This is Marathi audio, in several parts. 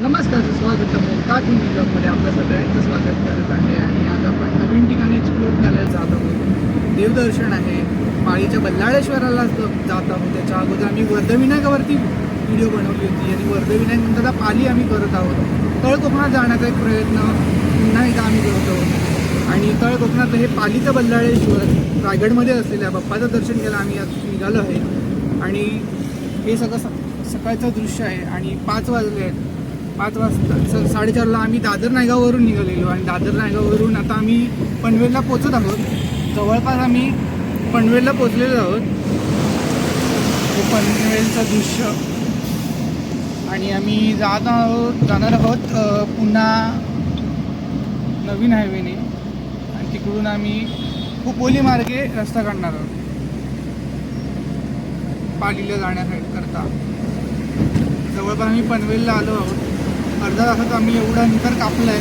नमस्कार स्वागत आहे काटून ब्लॉगमध्ये आपलं सगळ्यांचं स्वागत करत आहे? आणि आज आपण नवीन ठिकाणी एक्सप्लोर करायला जात आहोत. देवदर्शन आहे. पाळीच्या बल्लाळेश्वराला जात आहोत. त्याच्या अगोदर आम्ही वर्धविनायकावरती व्हिडिओ बनवली होती. आणि वर्धविनायक नंतर आता पाली आम्ही करत आहोत. तळ कोकणात जाण्याचा एक प्रयत्न पुन्हा एकदा आम्ही करत आहोत. आणि तळ हे पालीचं बल्लाळेश्वर रायगडमध्ये असलेल्या बाप्पाचं दर्शन केलं आम्ही आज निघालो आहे. आणि हे सगळं स- सकाळचं दृश्य आहे. आणि पाच वाजले आहेत. पाच वाजता स साडेचारला आम्ही दादर नायगाववरून निघालेलो आणि दादर नायगाववरून आता आम्ही पनवेलला पोचत आहोत. जवळपास आम्ही पनवेलला पोचलेलो आहोत. हे पनवेलचं दृश्य. आणि आम्ही जात आहोत जाणार आहोत पुन्हा नवीन हायवेने. आणि तिकडून आम्ही कुपोली मार्गे रस्ता काढणार आहोत. पालीला जाण्यासाठी करता. जवळपास आम्ही पनवेलला आलो आहोत. अर्धा तासात आम्ही एवढा अंतर कापलं आहे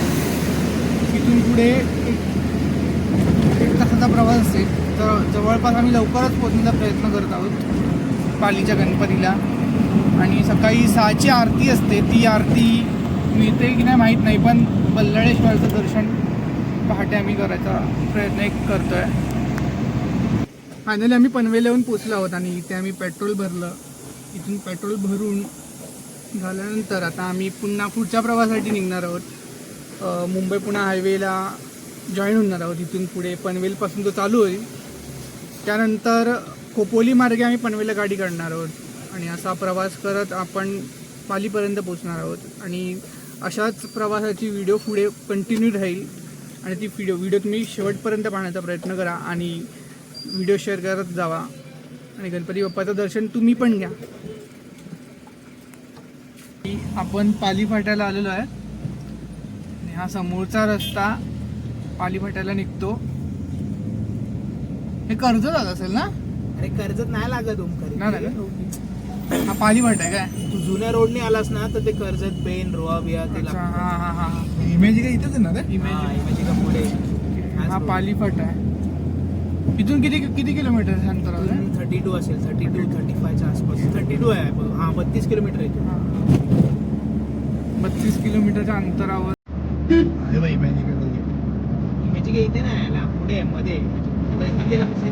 तिथून पुढे एक एक तासाचा प्रवास असेल तर जवळपास आम्ही लवकरच पोचण्याचा प्रयत्न करत आहोत पालीच्या गणपतीला. आणि सकाळी सहाची आरती असते ती आरती मिळते की नाही माहीत नाही पण बल्लाळेश्वराचं दर्शन पहाटे आम्ही करायचा प्रयत्न एक करतो आहे फायनली आम्ही पनवेल येऊन पोचलो आहोत आणि इथे आम्ही पेट्रोल भरलं. इथून पेट्रोल भरून झाल्यानंतर आता आम्ही पुन्हा पुढच्या प्रवासासाठी निघणार आहोत. मुंबई पुणे हायवेला जॉईन होणार आहोत. इथून पुढे पनवेलपासून तो चालू होईल. त्यानंतर खोपोली मार्गे आम्ही पनवेलला गाडी काढणार आहोत. आणि असा प्रवास करत आपण पालीपर्यंत पोचणार आहोत. आणि अशाच प्रवासाची व्हिडिओ पुढे कंटिन्यू राहील. आणि ती व्हिडिओ व्हिडिओ तुम्ही शेवटपर्यंत पाहण्याचा प्रयत्न करा. आणि व्हिडिओ शेअर करत जावा. आणि गणपती बाप्पाचं दर्शन तुम्ही पण घ्या. आपण पाली फाट्याला आलेलो आहे. आणि हा समोरचा रस्ता पाली फाट्याला निघतो. हे कर्ज जात असेल ना? अरे कर्जत नाही लागत ओमकार नाही लागत? हा पाली फाटा आहे काय? तू जुन्या रोडने आलास ना तर ते कर्जत पेन रोहा बिया ते अच्छा हा हा हा. इमेज काय इथेच आहे ना इमेज पुढे? हा पाली फाटा आहे. इथून किती किती किलोमीटर आहे थर्टी टू असेल थर्टी टू थर्टी फायच्या आसपास. थर्टी टू आहे हा बत्तीस किलोमीटर येतो बत्तीस किलोमीटरच्या अंतरावर. इथे नाही यायला पुढे आहे, मध्ये. पुढे लागते?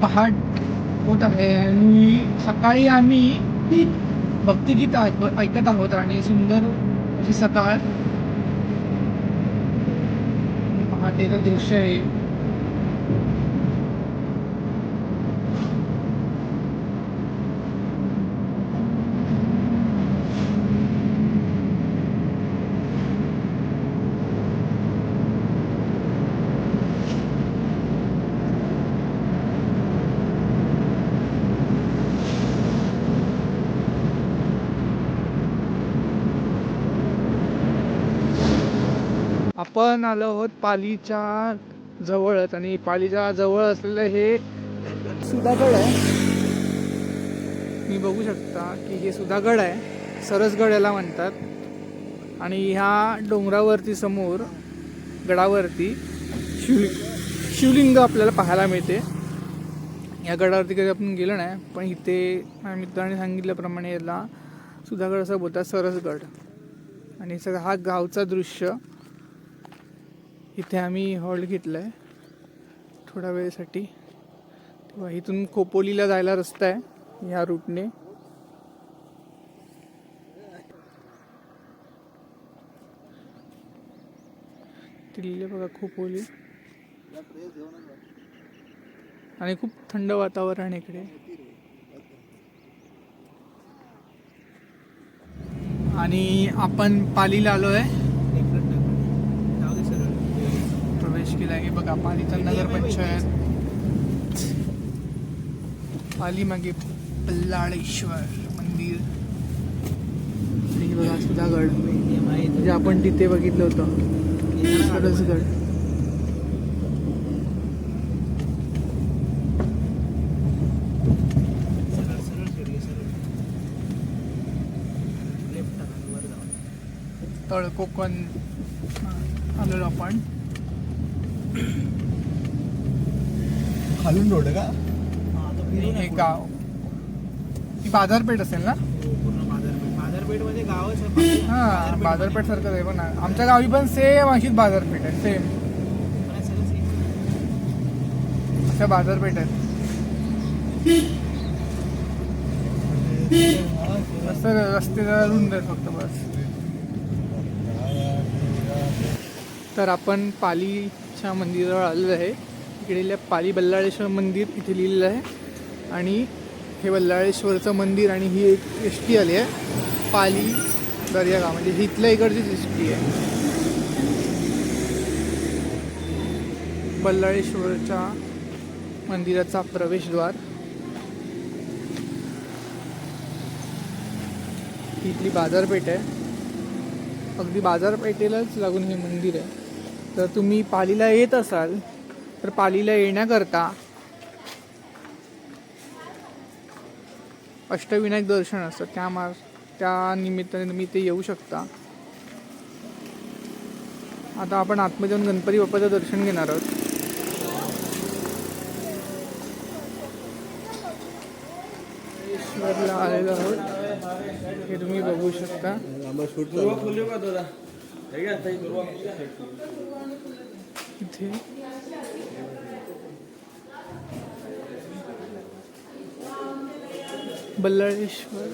पहाट होत आहे आणि सकाळी आम्ही भक्तिगीत ऐक- ऐकत आहोत आणि सुंदर अशी सकाळ. पहाटेचं दृश्य आहे. आपण आलो आहोत पालीच्या जवळच आणि पालीच्या जवळ असलेलं हे सुधागड आहे. मी बघू शकता की हे सुधागड आहे. सरसगड याला म्हणतात. आणि ह्या डोंगरावरती समोर गडावरती शिव शिवलिंग आपल्याला पाहायला मिळते. या गडावरती कधी आपण गेलो नाही पण इथे माझ्या मित्राने सांगितल्याप्रमाणे याला सुधागड असं बोलतात सरसगड. आणि सगळं हा गावचा दृश्य. इथे आम्ही हॉल्ट घेतला आहे थोड्या वेळेसाठी. तेव्हा इथून खोपोलीला जायला रस्ता आहे ह्या रूटने. तिथले बघा खोपोली आणि खूप थंड वातावरण आहे इकडे. आणि आपण पालीला आलो आहे बघा पालीचा नगर पंचायत. पाली मागे पल्लाळेश्वर मंदिर. बघा सुधागड आहे म्हणजे आपण तिथे बघितलं होतं. सरसगड. सरळ सरळ. तळ कोकण. आलेलो आपण. खालून रोड का? हा. गाव. ही बाजारपेठ असेल ना? हो, पूर्ण बाजारपेठ. बाजारपेठ पेठमध्ये गावच पाली. हा बाजारपेठ सारखं आहे पण आमच्या गावी पण सेम अशीच बाजारपेठ आहे सेम हे. अशा बाजारपेठ आहेत. असं रस्ते जरा रुंद आहेत फक्त बस. तर आपण पालीच्या मंदिरावर आलेलं आहे. इकडे लिहिलं पाली बल्लाळेश्वर मंदिर इथे लिहिलेलं आहे. आणि हे बल्लाळेश्वरचं मंदिर आणि ही एक एस टी आली आहे. पाली दर्यागाव म्हणजे ही इथल्या इकडचीच एस टी आहे. बल्लाळेश्वरच्या मंदिराचा प्रवेशद्वार. ही इथली बाजारपेठ आहे. अगदी बाजारपेठेलाच लागून हे मंदिर आहे. तर तुम्ही पालीला येत असाल तर पालीला येण्याकरता अष्टविनायक दर्शन असतं. त्या मार त्या निमित्ताने तुम्ही ते येऊ शकता. आता आपण आतमध्ये जाऊन गणपती बाप्पाचं दर्शन घेणार आहोत. आलेलो आहोत. हे तुम्ही बघू शकता. इथे. बल्लाळेश्वर.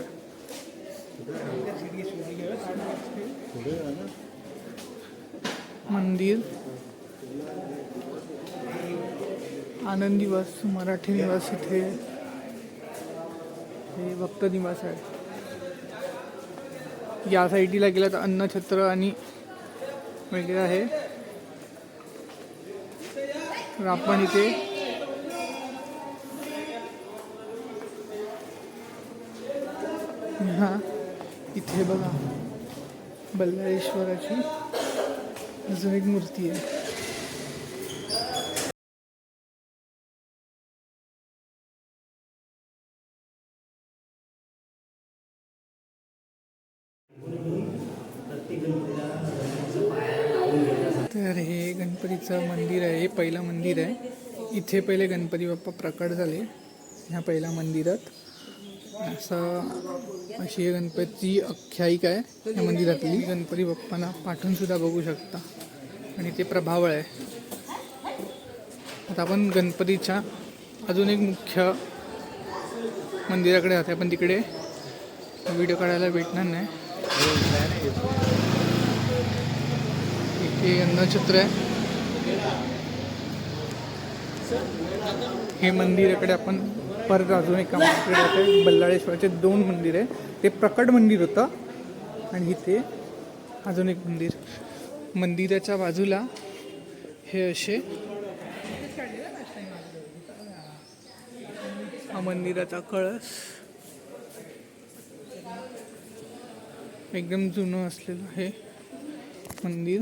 मंदिर. आनंदी वास मराठी निवास इथे. हे भक्त निवास आहे. या साईडीला गेला तर अन्नछत्र आणि वगैरे आहे. तर आपण इथे हा इथे बघा बल्लेश्वराची अजून एक मूर्ती आहे तर हे गणपतीचं मंदिर आहे हे पहिलं मंदिर आहे. इथे पहिले गणपती बाप्पा प्रकट झाले ह्या पहिल्या मंदिरात. असं अशी हे गणपतीची आख्यायिका आहे या मंदिरातली. गणपती बाप्पांना पाठवून सुद्धा बघू शकता. आणि ते प्रभावळ आहे. आता आपण गणपतीच्या अजून एक मुख्य मंदिराकडे जाते पण तिकडे व्हिडिओ काढायला भेटणार नाही. हे अन्नछत्र आहे. हे मंदिराकडे आपण परत अजून एका मंदिराकडे बल्लाळेश्वराचे दोन मंदिर आहे. ते प्रकट मंदिर होतं. आणि इथे अजून एक मंदिर. मंदिराच्या बाजूला हे असे हा मंदिराचा कळस. एकदम जुनं असलेलं आहे मंदिर.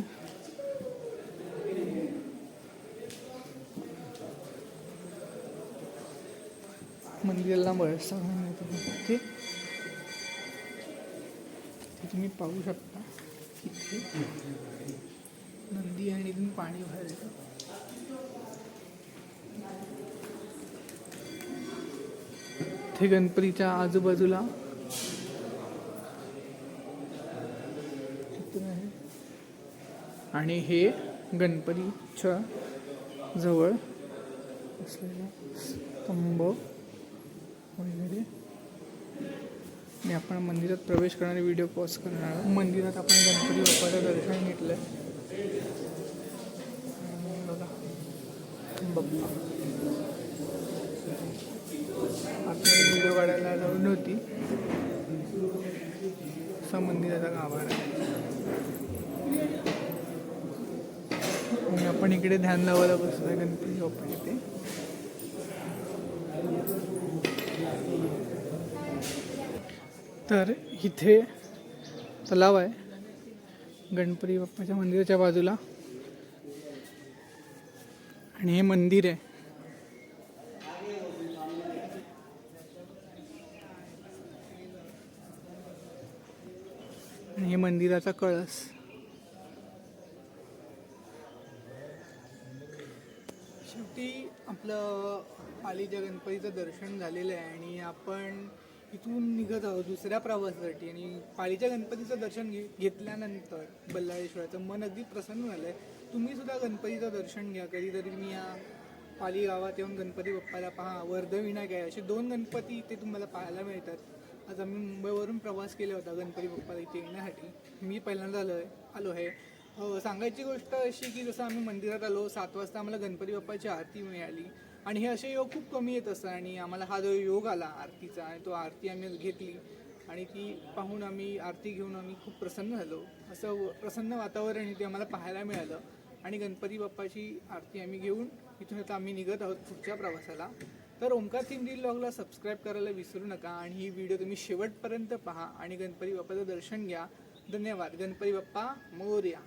मंदिराला बरंचसा घाण येतो ते तुम्ही पाहू शकता. इथे नंदी आणि इथून पाणी बाहेर येतं इथे गणपतीच्या आजूबाजूला चित्र आहे. आणि हे गणपतीच्या जवळ असलेला स्तंभ वगैरे आणि आपण मंदिरात प्रवेश करणारे व्हिडिओ पॉज करणार आहोत. मंदिरात आपण गणपती बाप्पाचं दर्शन घेतलं बघा. आतमध्ये व्हिडिओ काढायला जाऊन नव्हती असा मंदिराचा गाभारा आहे आपण इकडे ध्यान लावायला बसलोय गणपती बाप्पा इथे. तर इथे तलाव आहे. गणपती बाप्पाच्या मंदिराच्या बाजूला. आणि हे मंदिर आहे. आणि हे मंदिराचा कळस. शेवटी आपलं पालीच्या गणपतीचं दर्शन झालेलं आहे आणि आपण इथून निघत आहोत दुसऱ्या प्रवासासाठी आणि पाळीच्या गणपतीचं दर्शन घे घेतल्यानंतर बल्लाळेश्वराचं मन अगदी प्रसन्न झालंय. तुम्ही सुद्धा गणपतीचं दर्शन घ्या. कधीतरी मी या पाली गावात येऊन गणपती बाप्पाला पहा. वर्धविनायक आहे असे दोन गणपती इथे तुम्हाला पाहायला मिळतात. आज आम्ही मुंबईवरून प्रवास केला होता गणपती बाप्पाला इथे येण्यासाठी. मी पहिल्यांदा आलो आहे. आलो आहे सांगायची गोष्ट अशी की जसं आम्ही मंदिरात आलो सात वाजता आम्हाला गणपती बाप्पाची आरती मिळाली. आणि हे असे योग खूप कमी येत असतात आणि आम्हाला हा जो योग आला आरतीचा आणि तो आरती आम्ही घेतली. आणि ती पाहून आम्ही आरती घेऊन आम्ही खूप प्रसन्न झालो. असं व- प्रसन्न वातावरण इथे आम्हाला पाहायला मिळालं. आणि गणपती बाप्पाची आरती आम्ही घेऊन इथून आता आम्ही निघत आहोत पुढच्या प्रवासाला. तर ओंकार थिंडी ब्लॉगला सबस्क्राईब करायला विसरू नका आणि ही व्हिडिओ तुम्ही शेवटपर्यंत पहा आणि गणपती बाप्पाचं दर्शन घ्या. धन्यवाद. गणपती बाप्पा मोर्या.